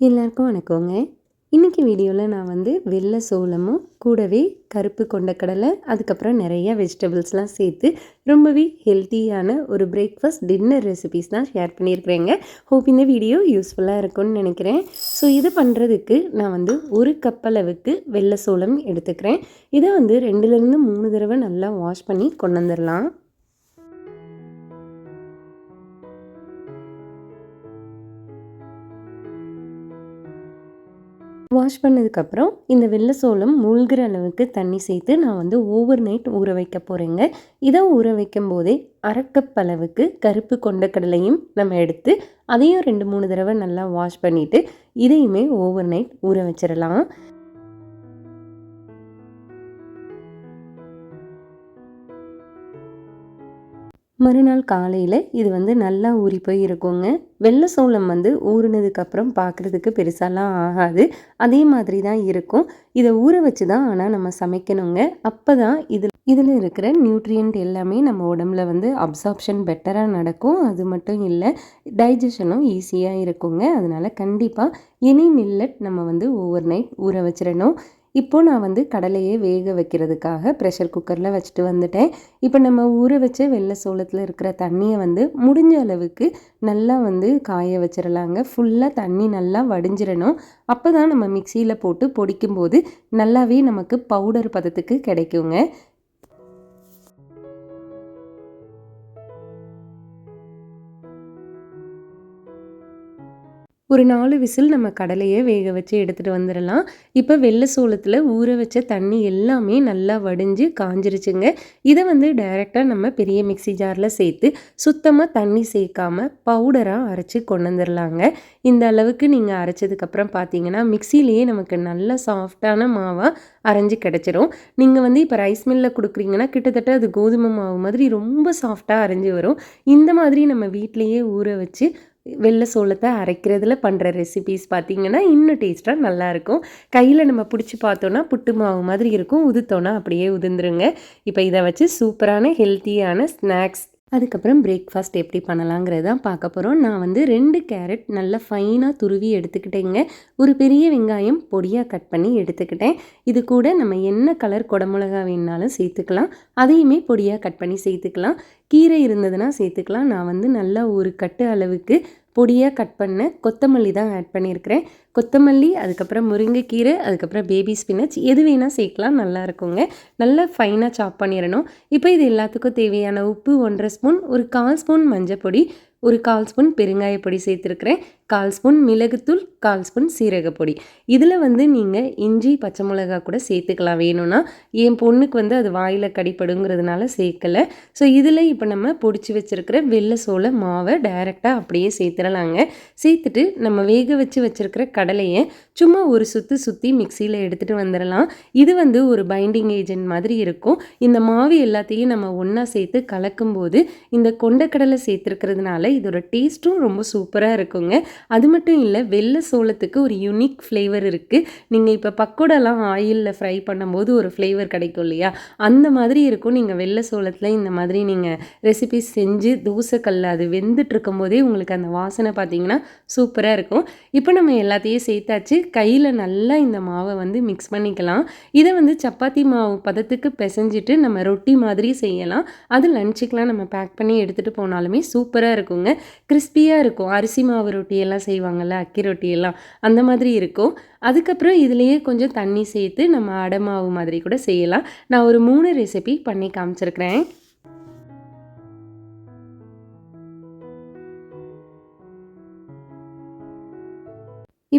எல்லாருக்கும் வணக்கங்க. இன்றைக்கி வீடியோவில் நான் வந்து வெள்ளை சோளமும் கூடவே கருப்பு கொண்டக்கடலை அதுக்கப்புறம் நிறைய வெஜிடபிள்ஸ்லாம் சேர்த்து ரொம்பவே ஹெல்த்தியான ஒரு பிரேக்ஃபாஸ்ட் டின்னர் ரெசிபீஸ் தான் ஷேர் பண்ணியிருக்கிறேங்க. ஹோப் இந்த வீடியோ யூஸ்ஃபுல்லாக இருக்கும்னு நினைக்கிறேன். ஸோ இது பண்ணுறதுக்கு நான் வந்து ஒரு கப் அளவுக்கு வெள்ளை சோளம் எடுத்துக்கிறேன். இதை வந்து ரெண்டுலேருந்து மூணு தடவை நல்லா வாஷ் பண்ணி கொண்டு வந்துடலாம் வாஷ் பண்ணதுக்கப்புறம் இந்த வெள்ளை சோளம் மூழ்கிற அளவுக்கு தண்ணி சேர்த்து நான் வந்து ஓவர் நைட் ஊற வைக்க போகிறேங்க இதை ஊற வைக்கும் போதே அரைக்கப் அளவுக்கு கருப்பு கொண்டக்கடலையும் நம்ம எடுத்து அதையும் ரெண்டு மூணு தடவை நல்லா வாஷ் பண்ணிவிட்டு இதையுமே ஓவர் நைட் ஊற வச்சிடலாம் மறுநாள் காலையில் இது வந்து நல்லா ஊறி போய் இருக்குங்க. வெள்ளை சோளம் வந்து ஊறினதுக்கப்புறம் பார்க்குறதுக்கு பெருசாலாம் ஆகாது. அதே மாதிரி தான் இருக்கும். இதை ஊற வச்சு தான் ஆனால் நம்ம சமைக்கணுங்க. அப்போ தான் இதில் இதில் இருக்கிற நியூட்ரியன்ட் எல்லாமே நம்ம உடம்புல வந்து அப்சார்ப்ஷன் பெட்டராக நடக்கும். அது மட்டும் இல்லை டைஜஷனும் ஈஸியாக இருக்குங்க. அதனால் கண்டிப்பாக எனி மில்லட் நம்ம வந்து ஓவர் நைட் ஊற வச்சிடணும். இப்போது நான் வந்து கடலையே வேக வைக்கிறதுக்காக ப்ரெஷர் குக்கரில் வச்சுட்டு வந்துட்டேன். இப்போ நம்ம ஊற வச்ச வெள்ளை சோளத்தில் இருக்கிற தண்ணியை வந்து முடிஞ்ச அளவுக்கு நல்லா வந்து காய வச்சிடலாங்க ஃபுல்லாக தண்ணி நல்லா வடிஞ்சிடணும் அப்போ தான் நம்ம மிக்சியில் போட்டு பொடிக்கும்போது நல்லாவே நமக்கு பவுடர் பதத்துக்கு கிடைக்குங்க. ஒரு நாலு விசில் நம்ம கடலையை வேக வச்சு எடுத்துகிட்டு வந்துடலாம். இப்போ வெள்ளை சோளத்தில் ஊற வச்ச தண்ணி எல்லாமே நல்லா வடிஞ்சு காஞ்சிருச்சுங்க. இதை வந்து டைரெக்டாக நம்ம பெரிய மிக்சி ஜாரில் சேர்த்து சுத்தமாக தண்ணி சேர்க்காமல் பவுடராக அரைச்சி கொண்டு வந்துடலாங்க இந்த அளவுக்கு நீங்கள் அரைச்சதுக்கப்புறம் பார்த்தீங்கன்னா மிக்சிலேயே நமக்கு நல்ல சாஃப்டான மாவாக அரைஞ்சி கிடச்சிரும். நீங்கள் வந்து இப்போ ரைஸ் மில்லில் கொடுக்குறீங்கன்னா கிட்டத்தட்ட அது கோதுமை மாவு மாதிரி ரொம்ப சாஃப்டாக அரைஞ்சி வரும். இந்த மாதிரி நம்ம வீட்லேயே ஊற வச்சு வெள்ளை சோளத்தை அரைக்கிறதுல பண்ணுற ரெசிபீஸ் பார்த்திங்கன்னா இன்னும் டேஸ்ட்டாக நல்லாயிருக்கும். கையில் நம்ம பிடிச்சி பார்த்தோன்னா புட்டு மாவு மாதிரி இருக்கும். உதுத்தோன்னா அப்படியே உதிர்ந்துருங்க. இப்போ இதை வச்சு சூப்பரான ஹெல்த்தியான ஸ்நாக்ஸ் அதுக்கப்புறம் பிரேக்ஃபாஸ்ட் எப்படி பண்ணலாங்கிறது தான் பார்க்க போகிறோம் நான் வந்து ரெண்டு கேரட் நல்லா ஃபைனாக துருவி எடுத்துக்கிட்டேங்க. ஒரு பெரிய வெங்காயம் பொடியாக கட் பண்ணி எடுத்துக்கிட்டேன். இது கூட நம்ம என்ன கலர் குடமிளகா வேணுனாலும் சேர்த்துக்கலாம். அதையுமே பொடியாக கட் பண்ணி சேர்த்துக்கலாம். கீரை இருந்ததுன்னா சேர்த்துக்கலாம். நான் வந்து நல்லா ஒரு கட்டு அளவுக்கு பொடியாக கட் பண்ண கொத்தமல்லி தான் ஆட் பண்ணியிருக்கிறேன். கொத்தமல்லி அதுக்கப்புறம் முருங்கைக்கீரை அதுக்கப்புறம் பேபி ஸ்பினச் எது வேணால் சேர்க்கலாம் நல்லா இருக்குங்க. நல்லா ஃபைனாக சாப் பண்ணிடணும். இப்போ இது எல்லாத்துக்கும் தேவையான உப்பு ஒன்றரை ஸ்பூன் ஒரு கால் ஸ்பூன் மஞ்சள் பொடி ஒரு கால் ஸ்பூன் பெருங்காயப்பொடி சேர்த்துருக்குறேன். கால் ஸ்பூன் மிளகுத்தூள் கால் ஸ்பூன் சீரகப்பொடி இதில் வந்து நீங்கள் இஞ்சி பச்சை மிளகா கூட சேர்த்துக்கலாம் வேணும்னா. என் பொண்ணுக்கு வந்து அது வாயில் கடிப்படுங்கிறதுனால சேர்க்கலை. ஸோ இதில் இப்போ நம்ம பொடிச்சு வச்சுருக்கிற வெள்ளை சோள மாவை டைரெக்டாக அப்படியே சேர்த்துடலாங்க. சேர்த்துட்டு நம்ம வேக வச்சு வச்சுருக்கிற கடலையை சும்மா ஒரு சுற்றி சுற்றி மிக்சியில் எடுத்துகிட்டு வந்துடலாம் இது வந்து ஒரு பைண்டிங் ஏஜென்ட் மாதிரி இருக்கும். இந்த மாவு எல்லாத்தையும் நம்ம ஒன்றா சேர்த்து கலக்கும்போது இந்த கொண்டக்கடலை சேர்த்துருக்கிறதுனால இதோட டேஸ்ட்டும் ரொம்ப சூப்பராக இருக்குங்க. அது மட்டும் இல்லை வெள்ளை சோளத்துக்கு ஒரு யூனிக் ஃப்ளேவர் இருக்குது நீங்கள் இப்போ பக்கோடெல்லாம் ஆயிலில் ஃப்ரை பண்ணும்போது ஒரு ஃப்ளேவர் கிடைக்கும் இல்லையா? அந்த மாதிரி இருக்கும். நீங்கள் வெள்ளை சோளத்தில் இந்த மாதிரி நீங்கள் ரெசிபிஸ் செஞ்சு தோசைக்கல்ல அது வெந்துட்டு இருக்கும்போதே உங்களுக்கு அந்த வாசனை பார்த்தீங்கன்னா சூப்பராக இருக்கும். இப்போ நம்ம எல்லாத்தையும் சேர்த்தாச்சு. கையில் நல்லா இந்த மாவை வந்து மிக்ஸ் பண்ணிக்கலாம். இதை வந்து சப்பாத்தி மாவு பதத்துக்கு பிசைஞ்சிட்டு நம்ம ரொட்டி மாதிரி செய்யலாம். அது லஞ்சுக்கெலாம் நம்ம பேக் பண்ணி எடுத்துகிட்டு போனாலுமே சூப்பராக இருக்குங்க. கிறிஸ்பியாக இருக்கும். அரிசி மாவு ரொட்டியெல்லாம் செய்வாங்கள்ல அக்கி ரொட்டியெல்லாம். அந்த மாதிரி இருக்கும். அதுக்கப்புறம் இதுலேயே கொஞ்சம் தண்ணி சேர்த்து நம்ம அடை மாவு மாதிரி கூட செய்யலாம். நான் ஒரு மூணு ரெசிபி பண்ணி காமிச்சிருக்கிறேன்.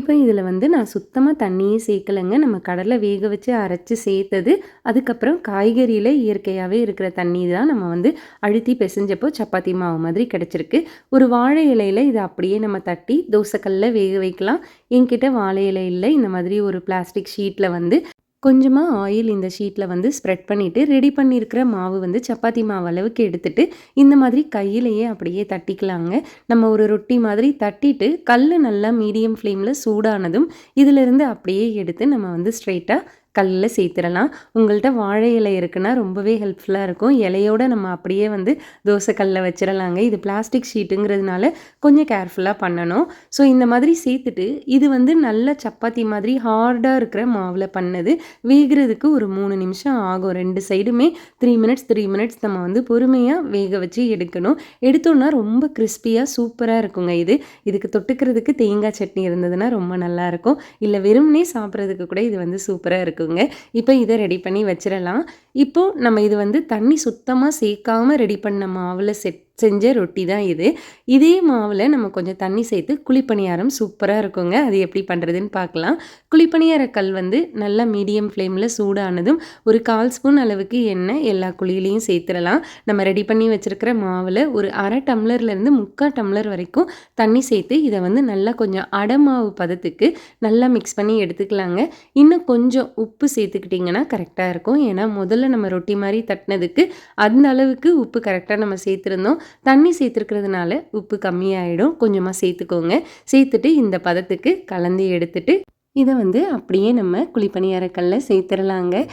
இப்போ இதில் வந்து நான் சுத்தமாக தண்ணியே சேர்க்கலைங்க. நம்ம கடலை வேக வச்சு அரைச்சி சேர்த்தது அதுக்கப்புறம் காய்கறியில் இயற்கையாகவே இருக்கிற தண்ணி தான் நம்ம வந்து அழுத்தி பிசைஞ்சப்போ சப்பாத்தி மாவு மாதிரி கிடச்சிருக்கு. ஒரு வாழை இலையில் இதை அப்படியே நம்ம தட்டி தோசைக்கல்லில் வேக வைக்கலாம். என்கிட்ட வாழை இலை இல்லை. இந்த மாதிரி ஒரு பிளாஸ்டிக் ஷீட்டில் வந்து கொஞ்சமாக ஆயில் இந்த ஷீட்டில் வந்து ஸ்ப்ரெட் பண்ணிவிட்டு ரெடி பண்ணியிருக்கிற மாவு வந்து சப்பாத்தி மாவு அளவுக்கு எடுத்துகிட்டு இந்த மாதிரி கையிலையே அப்படியே தட்டிக்கலாங்க. நம்ம ஒரு ரொட்டி மாதிரி தட்டிட்டு கல் நல்லா மீடியம் ஃப்ளேமில் சூடானதும் இதிலிருந்து அப்படியே எடுத்து நம்ம வந்து ஸ்ட்ரெயிட்டாக கல்லில் சேர்த்துடலாம். உங்கள்கிட்ட வாழை இலை இருக்குன்னா ரொம்பவே ஹெல்ப்ஃபுல்லாக இருக்கும். இலையோடு நம்ம அப்படியே வந்து தோசை கல்லில் வச்சிடலாங்க. இது பிளாஸ்டிக் ஷீட்டுங்கிறதுனால கொஞ்சம் கேர்ஃபுல்லாக பண்ணணும். ஸோ இந்த மாதிரி சேர்த்துட்டு இது வந்து நல்ல சப்பாத்தி மாதிரி ஹார்டாக இருக்கிற மாவில் பண்ணது. வேகிறதுக்கு ஒரு மூணு நிமிஷம் ஆகும். ரெண்டு சைடுமே த்ரீ மினிட்ஸ் த்ரீ மினிட்ஸ் நம்ம வந்து பொறுமையாக வேக வச்சு எடுக்கணும். எடுத்தோன்னா ரொம்ப கிறிஸ்பியாக சூப்பராக இருக்குங்க இது. இதுக்கு தொட்டுக்கிறதுக்கு தேங்காய் சட்னி இருந்ததுன்னா ரொம்ப நல்லாயிருக்கும் இல்லை வெறும்னே சாப்பிட்றதுக்கு கூட இது வந்து சூப்பராக இருக்கும். இருக்குங்க இப்போ இதை ரெடி பண்ணி வச்சிடலாம் இப்போது நம்ம இது வந்து தண்ணி சுத்தமாக சேர்க்காம ரெடி பண்ண மாவில் செட் செஞ்ச ரொட்டி தான் இது. இதே மாவில் நம்ம கொஞ்சம் தண்ணி சேர்த்து குழிப்பணியாரம் சூப்பராக இருக்குங்க. அது எப்படி பண்ணுறதுன்னு பார்க்கலாம். குழிப்பணியார கல் வந்து நல்லா மீடியம் ஃப்ளேமில் சூடானதும் ஒரு கால் ஸ்பூன் அளவுக்கு எண்ணெய் எல்லா குழியிலையும் சேர்த்துடலாம். நம்ம ரெடி பண்ணி வச்சுருக்கிற மாவில் ஒரு அரை டம்ளர்லேருந்து முக்கால் டம்ளர் வரைக்கும் தண்ணி சேர்த்து இதை வந்து நல்லா கொஞ்சம் அடமாவு பதத்துக்கு நல்லா மிக்ஸ் பண்ணி எடுத்துக்கலாங்க. இன்னும் கொஞ்சம் உப்பு சேர்த்துக்கிட்டிங்கன்னா கரெக்டாக இருக்கும். ஏன்னா முதல்ல நம்ம ரொட்டி மாதிரி தட்டினதுக்கு அந்த அளவுக்கு உப்பு கரெக்டாக நம்ம சேர்த்துருந்தோம். தண்ணி சேர்த்துருக்கிறதுனால உப்பு கம்மியாயிடும். கொஞ்சமாக சேர்த்துக்கோங்க. சேர்த்துட்டு இந்த பதத்துக்கு கலந்து எடுத்துட்டு இதை வந்து அப்படியே நம்ம குழிப்பணியாரக்கல்ல சேர்த்துடலாங்க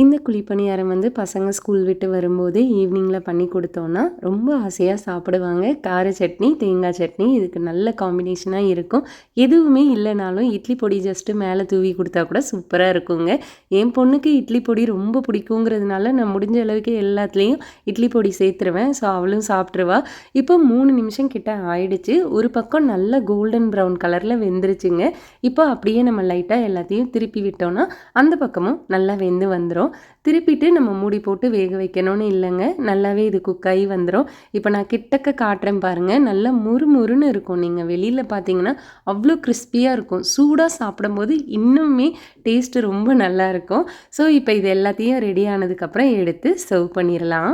இந்த குழிப்பணியாரம் வந்து பசங்க ஸ்கூல் விட்டு வரும்போது ஈவினிங்கில் பண்ணி கொடுத்தோன்னா ரொம்ப ஆசையாக சாப்பிடுவாங்க. கார சட்னி தேங்காய் சட்னி இதுக்கு நல்ல காம்பினேஷனாக இருக்கும். எதுவுமே இல்லைனாலும் இட்லி பொடி ஜஸ்ட்டு மேலே தூவி கொடுத்தா கூட சூப்பராக இருக்குங்க. என் பொண்ணுக்கு இட்லி பொடி ரொம்ப பிடிக்குங்கிறதுனால நான் முடிஞ்ச அளவுக்கு எல்லாத்துலேயும் இட்லி பொடி சேர்த்துருவேன். ஸோ அவளும் சாப்பிட்ருவா இப்போ மூணு நிமிஷம் கிட்ட ஆயிடுச்சு. ஒரு பக்கம் நல்ல கோல்டன் ப்ரௌன் கலரில் வெந்துருச்சுங்க. இப்போ அப்படியே நம்ம லைட்டாக எல்லாத்தையும் திருப்பி விட்டோன்னா அந்த பக்கமும் நல்லா வெந்து வந்துடும் வந்துடும் திருப்பிட்டு நம்ம மூடி போட்டு வேக வைக்கணும்னு இல்லைங்க. நல்லாவே இது குக்காகி வந்துடும் இப்போ நான் கிட்டக்க காட்டுறேன் பாருங்கள் நல்லா முறுமுறுன்னு இருக்கும். நீங்கள் வெளியில் பார்த்தீங்கன்னா அவ்வளோ கிறிஸ்பியாக இருக்கும். சூடாக சாப்பிடும்போது இன்னுமே டேஸ்ட்டு ரொம்ப நல்லா இருக்கும். ஸோ இப்போ இது எல்லாத்தையும் ரெடி ஆனதுக்கப்புறம் எடுத்து சர்வ் பண்ணிடலாம்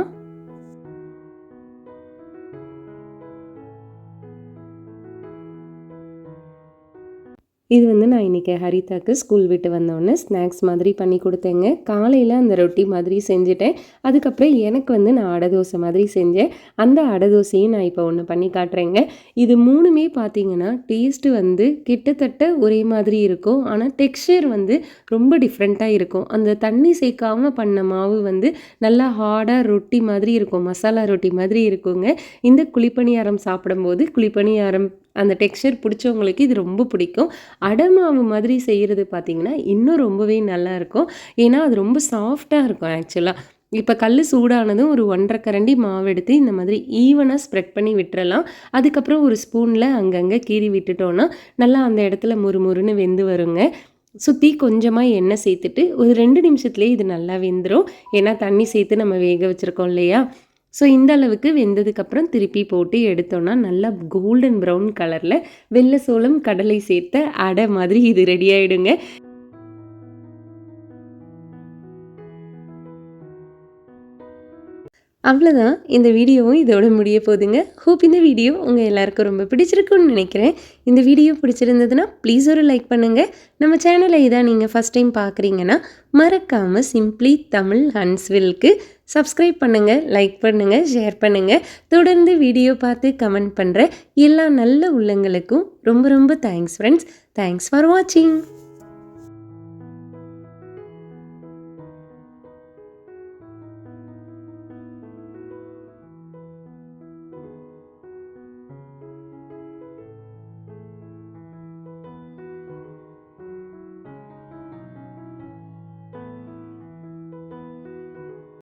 இது வந்து நான் இன்றைக்கி ஹரிதாக்கு ஸ்கூல் விட்டு வந்தோடனே ஸ்நாக்ஸ் மாதிரி பண்ணி கொடுத்தேங்க. காலையில் அந்த ரொட்டி மாதிரி செஞ்சுட்டேன். அதுக்கப்புறம் எனக்கு வந்து நான் அடை தோசை மாதிரி செஞ்சேன். அந்த அடை தோசையும் நான் இப்போ ஒன்று பண்ணி காட்டுறேங்க. இது மூணுமே பார்த்தீங்கன்னா டேஸ்ட்டு வந்து கிட்டத்தட்ட ஒரே மாதிரி இருக்கும். ஆனால் டெக்ஸ்சர் வந்து ரொம்ப டிஃப்ரெண்ட்டாக இருக்கும். அந்த தண்ணி சேர்க்காமல் பண்ண மாவு வந்து நல்லா ஹார்டாக ரொட்டி மாதிரி இருக்கும். மசாலா ரொட்டி மாதிரி இருக்குங்க. இந்த குழிப்பணியாரம் சாப்பிடும்போது குழிப்பணியாரம் அந்த டெக்ஸ்சர் பிடிச்சவங்களுக்கு இது ரொம்ப பிடிக்கும். அடமாவு மாதிரி செய்கிறது பார்த்திங்கன்னா இன்னும் ரொம்பவே நல்லாயிருக்கும் ஏன்னா அது ரொம்ப சாஃப்டாக இருக்கும் ஆக்சுவலாக இப்போ கல் சூடானதும் ஒரு ஒன்றரை கரண்டி மாவு எடுத்து இந்த மாதிரி ஈவனாக ஸ்ப்ரெட் பண்ணி விட்டுறலாம். அதுக்கப்புறம் ஒரு ஸ்பூனில் அங்கங்கே கீறி விட்டுட்டோன்னா நல்லா அந்த இடத்துல முறுமுறுன்னு வெந்து வருங்க. சுற்றி கொஞ்சமாக எண்ணெய் சேர்த்துட்டு ஒரு ரெண்டு நிமிஷத்துலேயே இது நல்லா வெந்துடும் ஏன்னா தண்ணி சேர்த்து நம்ம வேக வச்சுருக்கோம் இல்லையா? ஸோ இந்த அளவுக்கு வெந்ததுக்கப்புறம் திருப்பி போட்டு எடுத்தோன்னா நல்லா கோல்டன் ப்ரௌன் கலரில் வெள்ளை சோளம் கடலை சேர்த்த அடை மாதிரி இது ரெடி ஆகிடுங்க அவ்வளோதான் இந்த வீடியோவும் இதோட முடிய போதுங்க ஹோப் இந்த வீடியோ உங்கள் எல்லாருக்கும் ரொம்ப பிடிச்சிருக்குன்னு நினைக்கிறேன். இந்த வீடியோ பிடிச்சிருந்ததுன்னா ப்ளீஸ் ஒரு லைக் பண்ணுங்கள் நம்ம சேனலை இதான் நீங்கள் ஃபஸ்ட் டைம் பார்க்குறீங்கன்னா மறக்காமல் சிம்ப்ளி தமிழ் ஹன்ஸ்வில்க்கு சப்ஸ்கிரைப் பண்ணுங்கள் லைக் பண்ணுங்கள் ஷேர் பண்ணுங்கள் தொடர்ந்து வீடியோ பார்த்து கமெண்ட் பண்ணுற எல்லா நல்ல உள்ளங்களுக்கும் ரொம்ப ரொம்ப தேங்க்ஸ் ஃப்ரெண்ட்ஸ் தேங்க்ஸ் ஃபார் வாட்சிங்